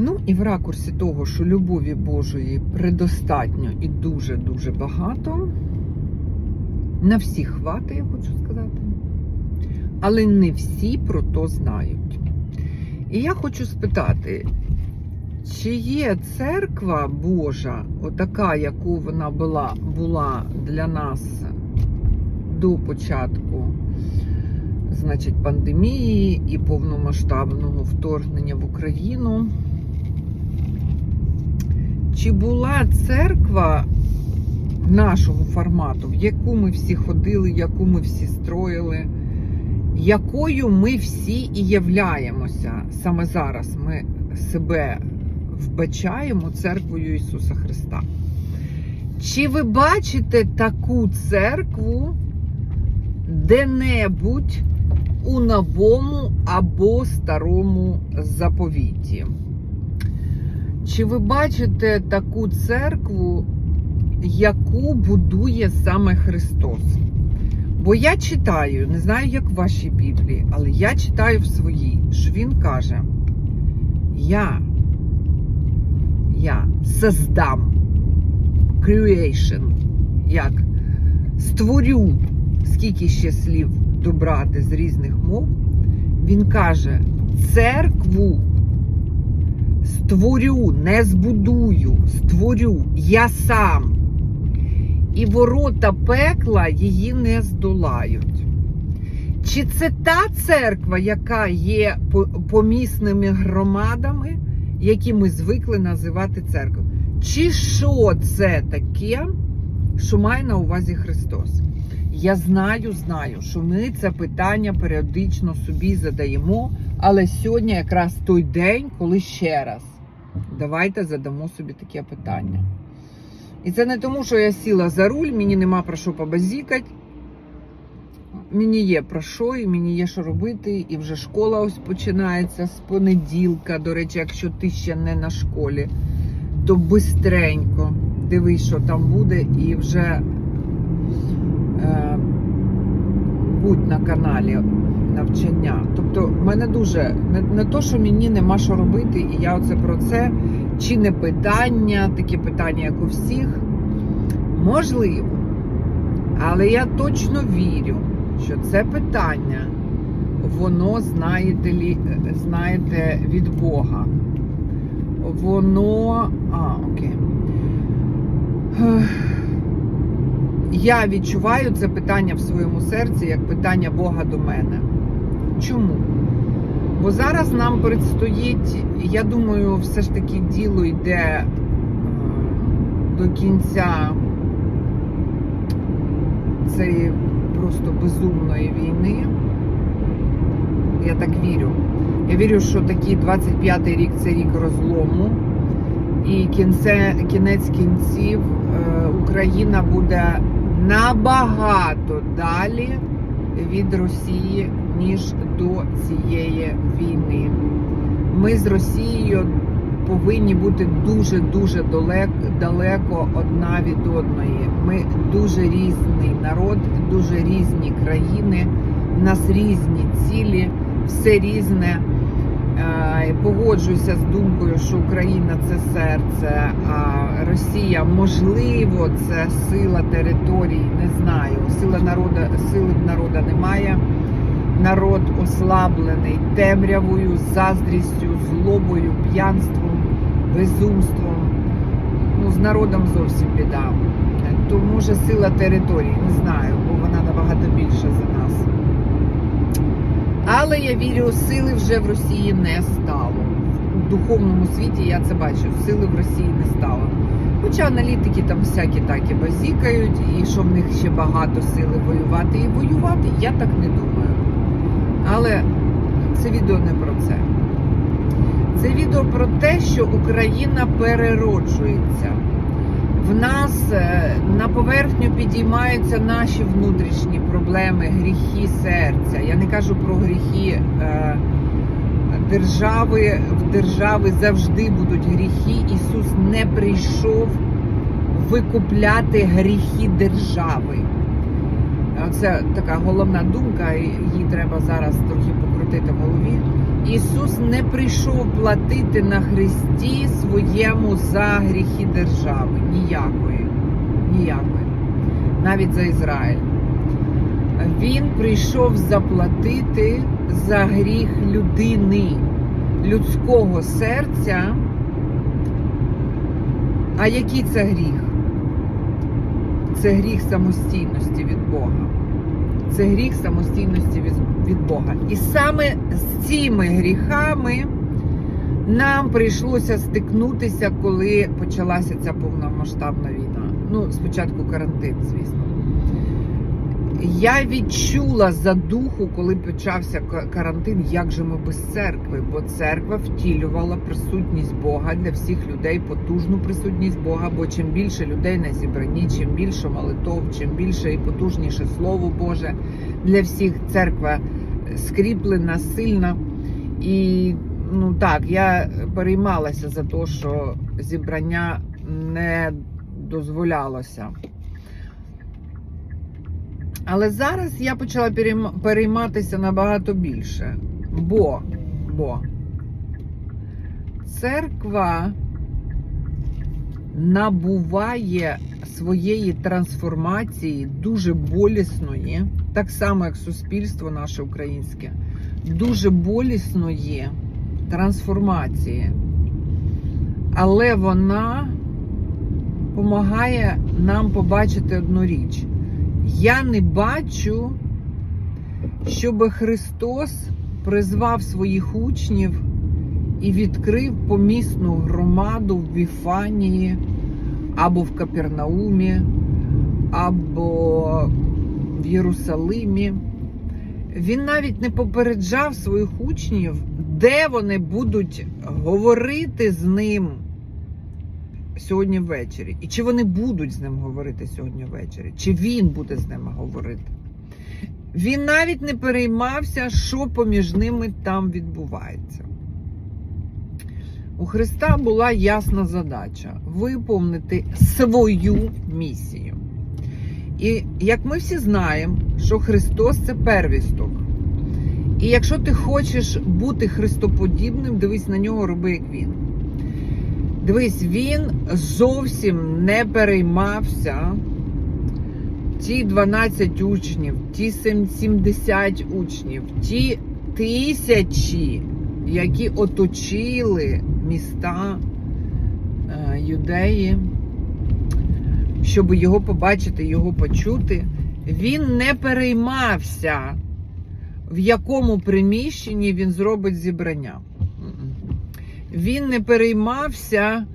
Ну і в ракурсі того, що любові Божої предостатньо і дуже-дуже багато. На всіх хватить, я хочу сказати. Але не всі про то знають. І я хочу спитати, чи є церква Божа, отака, яку вона була, була для нас до початку, значить, пандемії і повномасштабного вторгнення в Україну? Чи була церква нашого формату, в яку ми всі ходили, яку ми всі строїли, якою ми всі і являємося саме зараз? Ми себе вбачаємо церквою Ісуса Христа. Чи ви бачите таку церкву де-небудь у новому або старому заповіті? Чи ви бачите таку церкву, яку будує саме Христос? Бо я читаю, не знаю, як в вашій Біблії, але я читаю в своїй, що Він каже: Я, я создам creation, як створю, скільки ще слів добрати з різних мов. Він каже, церкву створю, не збудую, створю я сам. І ворота пекла її не здолають. Чи це та церква, яка є помісними громадами, які ми звикли називати церквою? Чи що це таке, що має на увазі Христос? Я знаю, знаю, що ми це питання періодично собі задаємо, але сьогодні якраз той день, коли ще раз давайте задамо собі таке питання. І це не тому, що я сіла за руль, мені нема про що побазікати. Мені є про що, і мені є що робити, і вже школа ось починається з понеділка. До речі, якщо ти ще не на школі, то бистренько дивись, що там буде, і вже е, будь на каналі навчання. Тобто, мене дуже не, не то, що мені нема що робити, і я оце про це. Чи не питання, таке питання, як у всіх. Можливо. Але я точно вірю, що це питання, воно, знаєте, знаєте, від Бога. Воно. А, окей. Я відчуваю це питання в своєму серці як питання Бога до мене. Чому? Бо зараз нам предстоїть, я думаю, все ж таки діло йде до кінця цієї просто безумної війни. Я так вірю. Я вірю, що такий 25-й рік це рік розлому. І кінце, кінець кінців Україна буде набагато далі від Росії, ніж до цієї війни. Ми з Росією повинні бути дуже-дуже далеко одна від одної. Ми дуже різний народ, дуже різні країни, в нас різні цілі, все різне. Погоджуюся з думкою, що Україна це серце, а Росія, можливо, це сила територій. Не знаю. Сила народу, сили народу немає. Народ ослаблений темрявою, заздрістю, злобою, п'янством, безумством. Ну, з народом зовсім біда. То може сила територій, не знаю, бо вона набагато більша за нас. Але я вірю, сили вже в Росії не стало. В духовному світі я це бачу, сили в Росії не стало. Хоча аналітики там всякі так і базікають, і що в них ще багато сили воювати і воювати, я так не думаю. Але це відео не про це. Це відео про те, що Україна перероджується. В нас на поверхню підіймаються наші внутрішні проблеми, гріхи серця. Я не кажу про гріхи е, держави. В держави завжди будуть гріхи. Ісус не прийшов викупляти гріхи держави. Це така головна думка, і її треба зараз трохи покрутити в голові. Ісус не прийшов платити на Христі своєму за гріхи держави. Ніякої. Ніякої. Навіть за Ізраїль. Він прийшов заплатити за гріх людини, людського серця. А який це гріх? Це гріх самостійності від Бога. Це гріх самостійності від, Бога. І саме з цими гріхами нам прийшлося стикнутися, коли почалася ця повномасштабна війна. Ну, спочатку карантин, звісно. Я відчула за духу, коли почався карантин, як же ми без церкви, бо церква втілювала присутність Бога для всіх людей, потужну присутність Бога. Бо чим більше людей на зібранні, чим більше молитов, чим більше і потужніше Слово Боже для всіх церква скріплена, сильна. І ну так, я переймалася за те, що зібрання не дозволялося. Але зараз я почала перейматися набагато більше. Бо, бо церква набуває своєї трансформації дуже болісної, так само як суспільство наше українське, дуже болісної трансформації. Але вона допомагає нам побачити одну річ. Я не бачу, щоб Христос призвав своїх учнів і відкрив помісну громаду в Віфанії, або в Капернаумі, або в Єрусалимі. Він навіть не попереджав своїх учнів, де вони будуть говорити з ним сьогодні ввечері. І чи вони будуть з ним говорити сьогодні ввечері, чи він буде з ними говорити. Він навіть не переймався, що поміж ними там відбувається. У Христа була ясна задача виповнити свою місію. І як ми всі знаємо, що Христос це первісток. І якщо ти хочеш бути христоподібним, дивись на нього, роби як він. Дивись, він зовсім не переймався. Ті 12 учнів, ті 70 учнів, ті тисячі, які оточили міста е, юдеї, щоб його побачити, його почути. Він не переймався, в якому приміщенні він зробить зібрання. Він не переймався,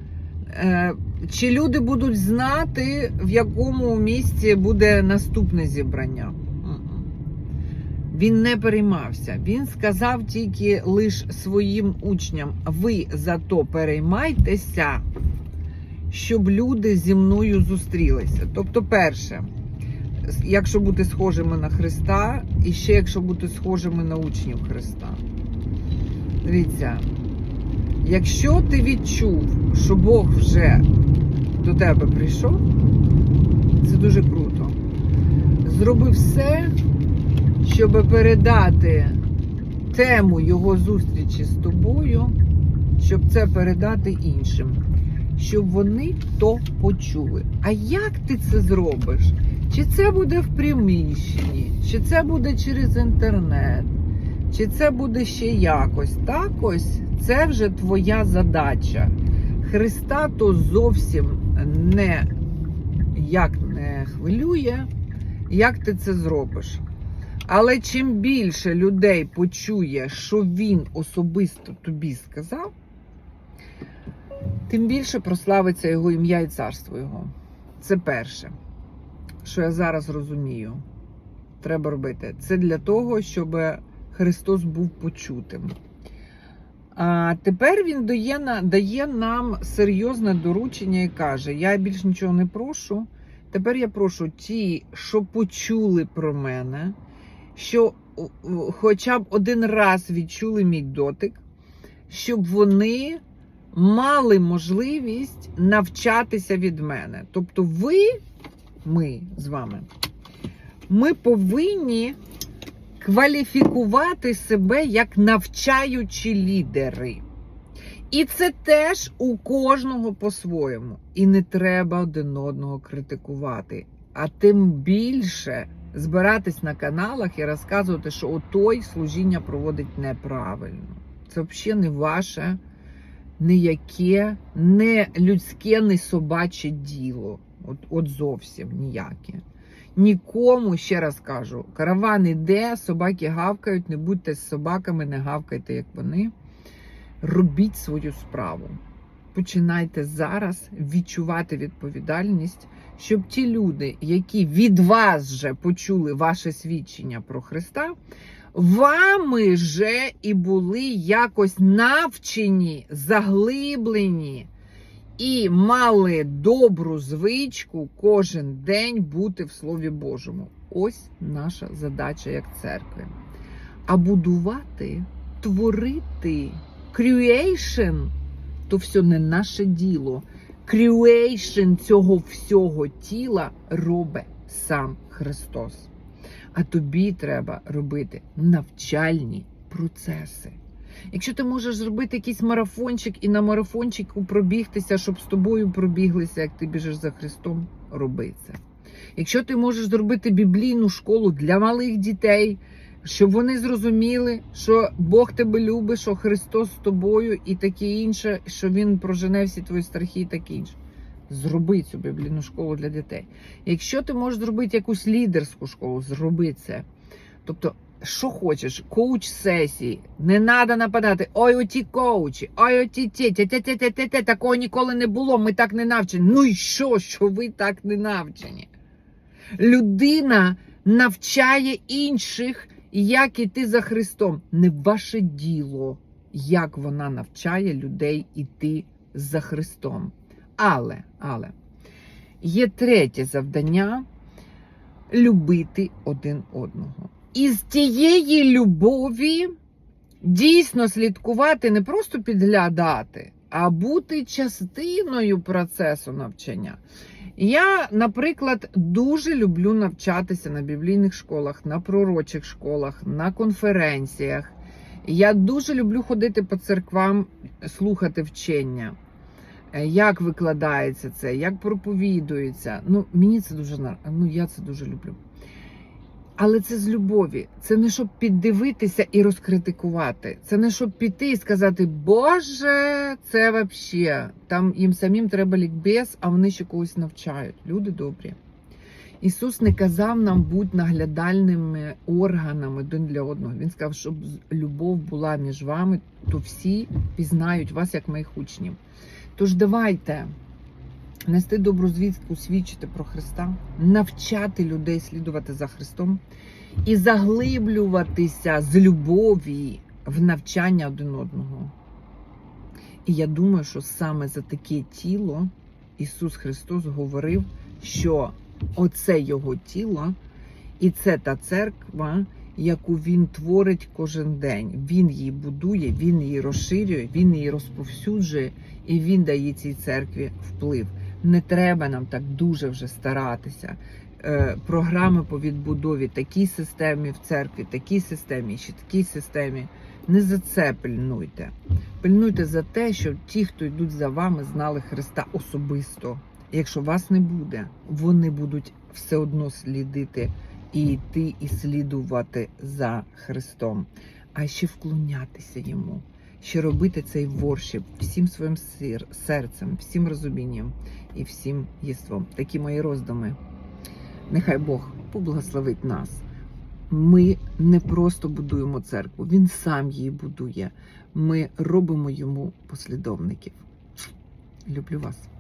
е, чи люди будуть знати, в якому місці буде наступне зібрання. Він не переймався. Він сказав тільки лише своїм учням: ви зато переймайтеся, щоб люди зі мною зустрілися. Тобто, перше, якщо бути схожими на Христа, і ще якщо бути схожими на учнів Христа. Дивіться, якщо ти відчув, що Бог вже до тебе прийшов, це дуже круто. Зроби все, щоб передати тему його зустрічі з тобою, щоб це передати іншим, щоб вони то почули. А як ти це зробиш? Чи це буде в приміщенні, чи це буде через інтернет, чи це буде ще якось? Так ось це вже твоя задача. Христа то зовсім не як не хвилює, як ти це зробиш. Але чим більше людей почує, що він особисто тобі сказав, тим більше прославиться його ім'я і царство його. Це перше, що я зараз розумію. Треба робити. Це для того, щоб Христос був почутим. А тепер він дає, дає нам серйозне доручення і каже: Я більш нічого не прошу. Тепер я прошу ті, що почули про мене, що хоча б один раз відчули мій дотик, щоб вони мали можливість навчатися від мене. Тобто, ви, ми з вами, ми повинні кваліфікувати себе як навчаючі лідери. І це теж у кожного по-своєму. І не треба один одного критикувати. А тим більше збиратись на каналах і розказувати, що отой служіння проводить неправильно. Це взагалі не ваше ніяке, не людське, не собаче діло. От, от зовсім ніяке. Нікому, ще раз кажу, караван іде, собаки гавкають, не будьте з собаками, не гавкайте, як вони. Робіть свою справу. Починайте зараз відчувати відповідальність, щоб ті люди, які від вас вже почули ваше свідчення про Христа, вами же і були якось навчені, заглиблені і мали добру звичку кожен день бути в Слові Божому. Ось наша задача як церкви. А будувати, творити, creation – то все не наше діло. Creation цього всього тіла робить сам Христос. А тобі треба робити навчальні процеси. Якщо ти можеш зробити якийсь марафончик і на марафончику пробігтися, щоб з тобою пробіглися, як ти біжиш за Христом, роби це. Якщо ти можеш зробити біблійну школу для малих дітей, щоб вони зрозуміли, що Бог тебе любить, що Христос з тобою і таке інше, що Він прожене всі твої страхи і таке інше. Зроби цю біблійну школу для дітей. Якщо ти можеш зробити якусь лідерську школу, зроби це. Тобто, що хочеш, коуч сесії, не треба нападати. Ой, оті коучі, ой, оті ті, те те те те те те такого ніколи не було. Ми так не навчені. Ну і що, що ви так не навчені? Людина навчає інших, як іти за Христом. Не ваше діло, як вона навчає людей іти за Христом. Але, але є третє завдання любити один одного. І з тієї любові дійсно слідкувати, не просто підглядати, а бути частиною процесу навчання. Я, наприклад, дуже люблю навчатися на біблійних школах, на пророчих школах, на конференціях. Я дуже люблю ходити по церквам, слухати вчення. Е, Як викладається це, як проповідується. Ну, мені це дуже ну, я це дуже люблю. Але це з любові. Це не щоб піддивитися і розкритикувати. Це не щоб піти і сказати, Боже, це вообще. Там їм самим треба лікбез, а вони ще когось навчають. Люди добрі. Ісус не казав нам бути наглядальними органами один для одного. Він сказав, щоб любов була між вами, то всі пізнають вас як моїх учнів. Тож давайте нести добру звістку, свідчити про Христа, навчати людей слідувати за Христом і заглиблюватися з любові в навчання один одного. І я думаю, що саме за таке тіло Ісус Христос говорив, що оце Його тіло, і це та церква, яку Він творить кожен день. Він її будує, Він її розширює, Він її розповсюджує, і Він дає цій церкві вплив. Не треба нам так дуже вже старатися. Е, програми по відбудові такій системі в церкві, такій системі, ще такій системі. Не за це пильнуйте. Пильнуйте за те, щоб ті, хто йдуть за вами, знали Христа особисто. Якщо вас не буде, вони будуть все одно слідити і йти і слідувати за Христом, а ще вклонятися йому, ще робити цей воршіп всім своїм серцем, всім розумінням і всім єством. Такі мої роздуми. Нехай Бог поблагословить нас. Ми не просто будуємо церкву, Він сам її будує. Ми робимо йому послідовників. Люблю вас.